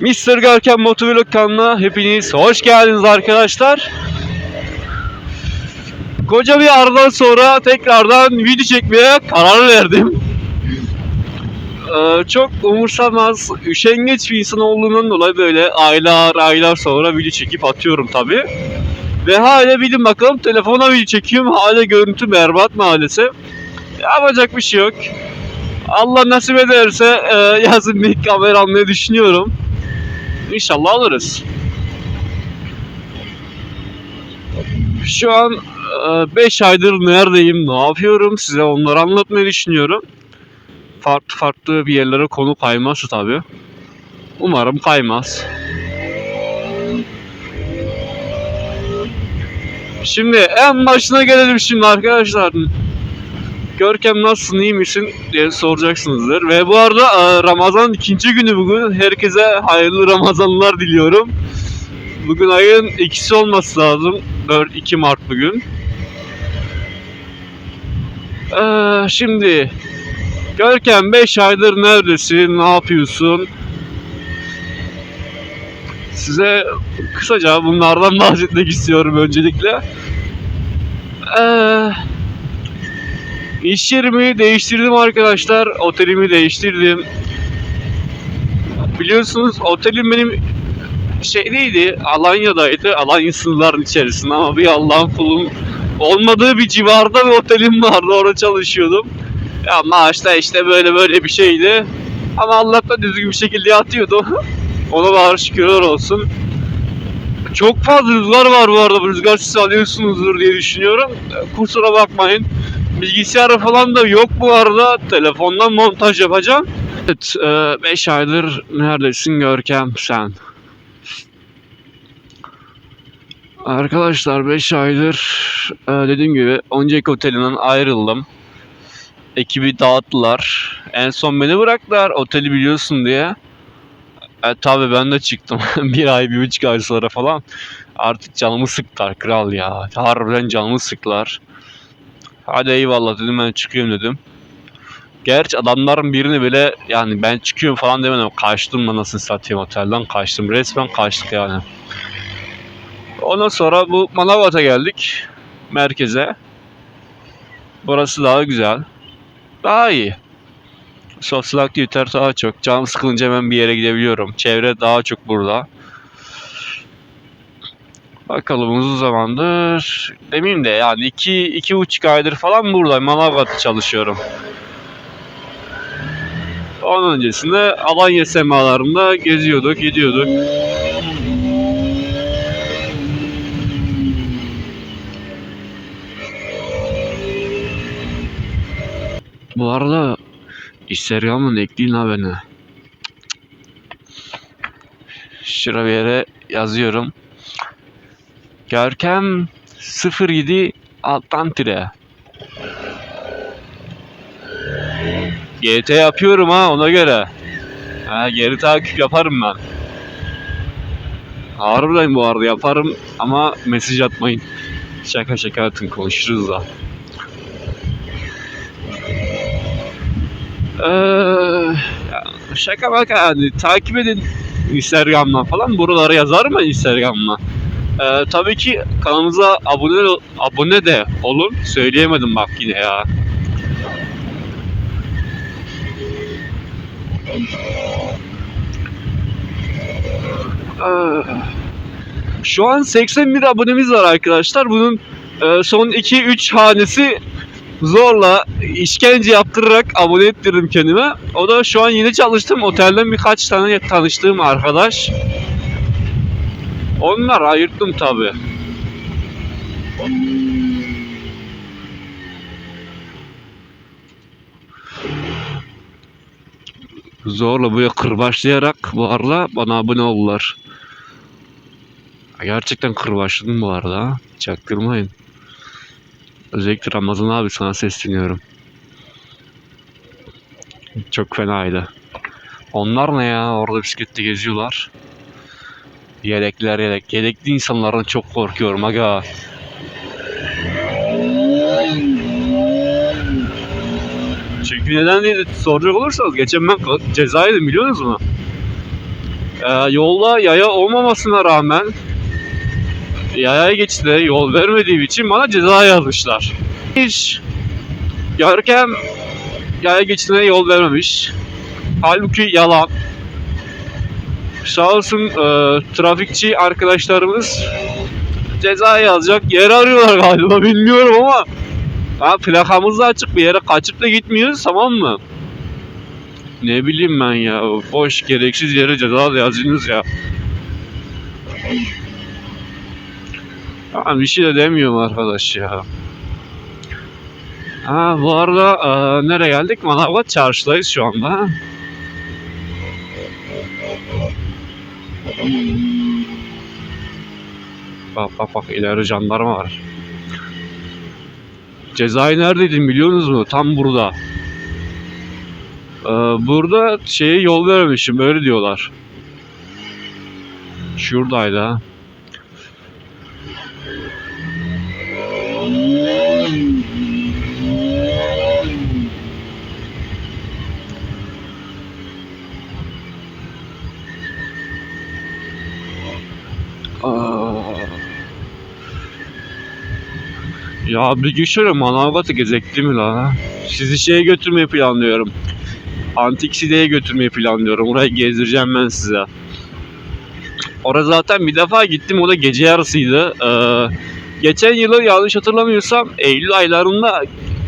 Mr. Görkem Motovlog kanalına hepiniz hoş geldiniz arkadaşlar. Koca bir aradan sonra tekrardan video çekmeye karar verdim. Ee, çok umursamaz, üşengeç bir insan olduğundan dolayı böyle aylar aylar sonra video çekip atıyorum tabi. Ve hala bilin bakalım telefona video çekiyorum. Hala görüntü berbat maalesef. Yapacak bir şey yok. Allah nasip ederse e, yazın bir kamera almayı düşünüyorum. İnşallah alırız. Şu an 5 aydır neredeyim, ne yapıyorum size onları anlatmayı düşünüyorum. Farklı farklı bir yerlere konu kaymazsa tabi. Umarım kaymaz. Şimdi en başına gelelim şimdi arkadaşlar. Görkem nasılsın iyi misin diye soracaksınızdır. Ve bu arada e, Ramazan ikinci günü bugün. Herkese hayırlı Ramazanlar diliyorum. Bugün ayın ikisi olması lazım. 4 2 Mart bugün. Ee, şimdi Görkem 5 aydır neredesin? Ne yapıyorsun? Size kısaca bunlardan bahsetmek istiyorum öncelikle. Eee İş yerimi değiştirdim arkadaşlar. Otelimi değiştirdim. Biliyorsunuz otelim benim şeydeydi. Alanya'daydı. Alanya sınırların içerisinde ama bir Allah'ın kulun olmadığı bir civarda bir otelim vardı. Orada çalışıyordum. Ya maaş da işte böyle böyle bir şeydi. Ama Allah da düzgün bir şekilde yatıyordu. Ona bağır şükürler olsun. Çok fazla rüzgar var bu arada. Bu rüzgar siz alıyorsunuzdur diye düşünüyorum. Kusura bakmayın. Bilgisayarı falan da yok bu arada. Telefondan montaj yapacağım. Evet, 5 aydır neredesin Görkem sen? Arkadaşlar 5 aydır e, dediğim gibi önceki otelinden ayrıldım. Ekibi dağıttılar. En son beni bıraktılar oteli biliyorsun diye. E, tabii ben de çıktım. bir ay, bir buçuk ay sonra falan. Artık canımı sıktılar kral ya. Harbiden canımı sıktılar. Hadi eyvallah dedim ben çıkıyorum dedim. Gerçi adamların birini bile yani ben çıkıyorum falan demedim. Kaçtım da nasıl satayım otelden kaçtım. Resmen kaçtık yani. Ondan sonra bu Manavgat'a geldik. Merkeze. Burası daha güzel. Daha iyi. Sosyal aktiviteler daha çok. Canım sıkılınca hemen bir yere gidebiliyorum. Çevre daha çok burada. Bakalım uzun zamandır demeyeyim de yani iki, iki buçuk aydır falan buradayım. Manavgat'ta çalışıyorum. Onun öncesinde Alanya semalarında geziyorduk, gidiyorduk. Bu arada Instagram'dan ekleyin ha beni. Şuraya bir yere yazıyorum. Görkem 07 alttan tire. GT yapıyorum ha ona göre. Ha, geri takip yaparım ben. Harbiden bu arada yaparım ama mesaj atmayın. Şaka şaka atın konuşuruz da. Ee, şaka baka yani takip edin Instagram'dan falan buralara yazar mı Instagram'dan? Ee, tabii ki kanalımıza abone abone de olun. Söyleyemedim bak yine ya. Ee, şu an 81 abonemiz var arkadaşlar. Bunun e, son 2-3 hanesi zorla işkence yaptırarak abone ettirdim kendime. O da şu an yeni çalıştığım otelden birkaç tane tanıştığım arkadaş. Onlar ayırttım tabi. Zorla buraya kırbaçlayarak arada bana abone oldular. Gerçekten kırbaçladım bu arada. Çaktırmayın. Özellikle Ramazan abi sana sesleniyorum. Çok fenaydı. Onlar ne ya? Orada bisiklette geziyorlar. Yelekler yelek. Yelekli insanlardan çok korkuyorum aga. Çünkü neden diye soracak olursanız geçen ben ceza yedim biliyor musunuz mu? Ee, yolda yaya olmamasına rağmen yaya geçide yol vermediğim için bana ceza yazmışlar. Hiç Görkem yaya geçidine yol vermemiş. Halbuki yalan. Sağ olsun e, trafikçi arkadaşlarımız ceza yazacak yer arıyorlar galiba bilmiyorum ama ha, plakamız da açık bir yere kaçıp da gitmiyoruz tamam mı? Ne bileyim ben ya boş gereksiz yere ceza da yazıyorsunuz ya. Ha, bir şey de demiyorum arkadaş ya. Ha bu arada e, nereye geldik? Manavgat çarşıdayız şu anda. Bak bak bak ileride jandarma var. Cezayı neredeydin biliyorsunuz mu? Tam burada. Ee, burada şeye yol vermemişim öyle diyorlar. Şuradaydı ha. Ya bir şöyle Manavgat'ı gezekti mi la? Sizi şeye götürmeyi planlıyorum. Antik Side'ye götürmeyi planlıyorum. Orayı gezdireceğim ben size. Orada zaten bir defa gittim. O da gece yarısıydı. Ee, geçen yılı yanlış hatırlamıyorsam Eylül aylarında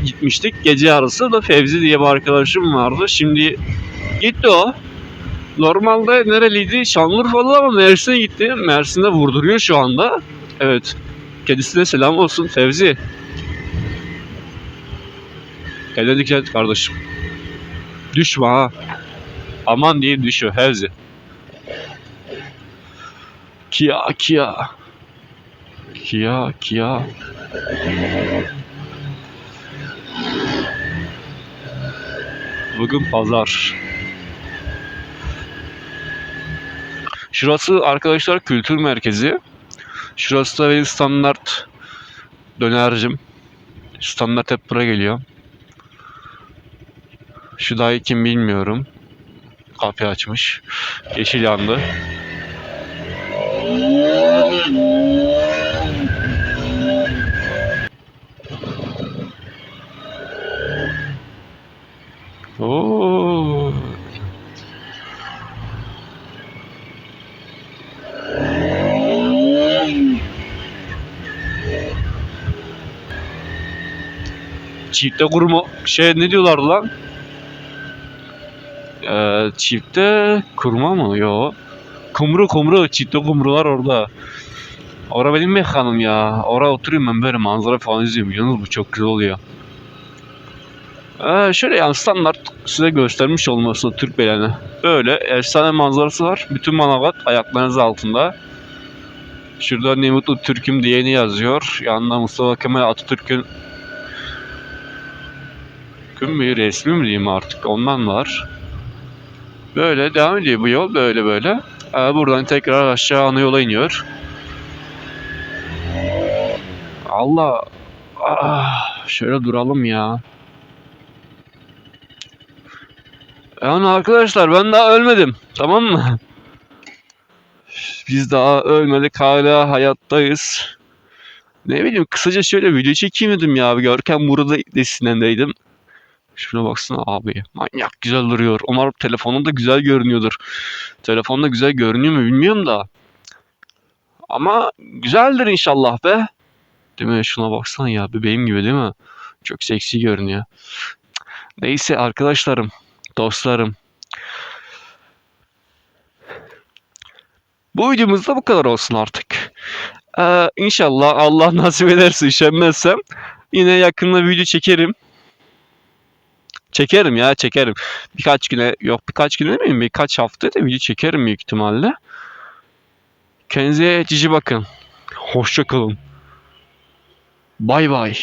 gitmiştik. Gece yarısı da Fevzi diye bir arkadaşım vardı. Şimdi gitti o. Normalde nereliydi? Şanlıurfalı ama Mersin'e gitti. Mersin'de vurduruyor şu anda. Evet. Kendisine selam olsun Fevzi. Kendine dikkat et kardeşim. Düşme ha. Aman diye düşüyor Fevzi. Kia Kia. Kia Kia. Bugün pazar. Şurası arkadaşlar kültür merkezi. Şurası da benim standart dönercim. Standart hep buraya geliyor. Şu dayı kim bilmiyorum. Kapı açmış. Yeşil yandı. Çifte kurma şey ne diyorlar lan? Ee, çifte kurma mı? Yo. Kumru kumru. Çifte kumrular orada. Orada benim mekanım ya. Oraya oturuyorum ben böyle manzara falan izliyorum. Yalnız bu çok güzel oluyor. Ee, şöyle yani standart size göstermiş olması Türk beylene. Böyle efsane manzarası var. Bütün Manavgat ayaklarınız altında. Şurada ne mutlu Türk'üm diyeni yazıyor. Yanında Mustafa Kemal Atatürk'ün Gün bir resmi mi diyeyim artık ondan var. Böyle devam ediyor bu yol böyle böyle. Ee, buradan tekrar aşağı ana yola iniyor. Allah ah, şöyle duralım ya. Yani arkadaşlar ben daha ölmedim. Tamam mı? Biz daha ölmedik hala hayattayız. Ne bileyim kısaca şöyle video çekeyim dedim ya. Görkem burada desinendeydim. Şuna baksana abi. Manyak güzel duruyor. Umarım telefonunda güzel görünüyordur. Telefonda güzel görünüyor mu bilmiyorum da. Ama güzeldir inşallah be. Değil mi? Şuna baksana ya. Bebeğim gibi değil mi? Çok seksi görünüyor. Neyse arkadaşlarım. Dostlarım. Bu videomuzda bu kadar olsun artık. Ee, inşallah Allah nasip ederse üşenmezsem yine yakında video çekerim. Çekerim ya çekerim. Birkaç güne yok birkaç güne demeyeyim birkaç hafta da video çekerim büyük ihtimalle. Kendinize cici bakın. Hoşça kalın. Bay bay.